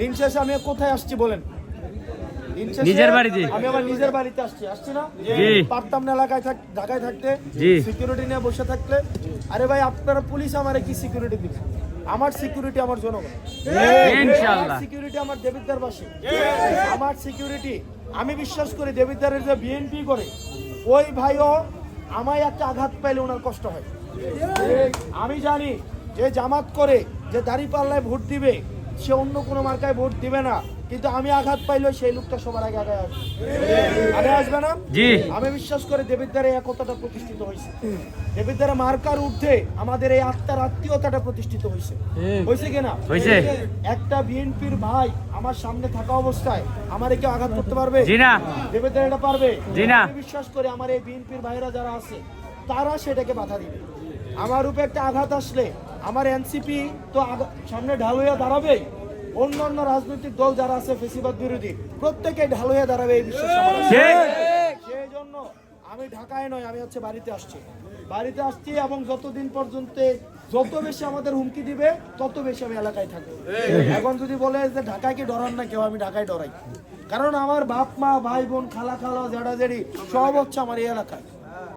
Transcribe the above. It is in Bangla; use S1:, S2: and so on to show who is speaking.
S1: দিন শেষে আমি কোথায় আসছি বলেন?
S2: নিজের বাড়িতে।
S1: আমি আমার নিজের বাড়িতে আসছি আসছি না। পারতাম না এলাকায় ঢাকায় থাকতে সিকিউরিটি নিয়ে বসে থাকলে। আরে ভাই আপনারা পুলিশ আমারে কি সিকিউরিটি দিবে? আমার সিকিউরিটি আমার জনগণ। সিকিউরিটি আমার দেবিদ্দার বাসী আমার সিকিউরিটি আমি বিশ্বাস করি দেবিদ্দারের যে বিএনপি করে ওই ভাইও আমায় একটা আঘাত পাইলে ওনার কষ্ট হয়। আমি জানি যে জামাত করে যে দাড়ি পাল্লায় ভোট দিবে সে অন্য কোনো মার্কায় ভোট দিবে না। কিন্তু আমি আঘাত পাইলে সেই লোকটা সবার আগে আগে আসবে। আগে আসবে না? আমি বিশ্বাস করি দেবিদ্দারে একতাটা প্রতিষ্ঠিত হয়েছে দেবিদ্দারে মার্কার ঊর্ধ্বে আমাদের এই আত্মার আত্মীয়তাটা প্রতিষ্ঠিত হয়েছে হয়েছে কিনা
S2: হয়েছে।
S1: একটা বিএনপির ভাই আমার সামনে থাকা অবস্থায় আমার কেউ আঘাত করতে পারবে?
S2: জি না।
S1: দেবেন্দ্র এটা পারবে?
S2: জি না।
S1: আমি বিশ্বাস করি আমার এই বিএনপির ভাইরা যারা আছে তারা সেটাকে বাধা দিবে। আমার উপরে একটা আঘাত আসলে আমার এনসিপি তো আগা- সামনে ঢাল হয়ে দাঁড়াবে অন্য অন্য রাজনৈতিক দল যারা আছে ফেসিবাদ বিরোধী প্রত্যেকে ঢাল হয়ে দাঁড়াবে এই বিশ্বাস।
S2: ঠিক।
S1: সেই জন্য আমি ঢাকায় নয় আমি হচ্ছে বাড়িতে আসছি। বাড়িতে আসছি এবং যতদিন পর্যন্ত যত বেশি আমাদের হুমকি দিবে তত বেশি আমি এলাকায় থাকব। এখন যদি বলে যে ঢাকায় কি ডরান না কেউ আমি ঢাকায় ডরাই। কারণ আমার বাপ মা ভাই বোন খালা খালা জেডা জেডি সব হচ্ছে আমার এই এলাকায়।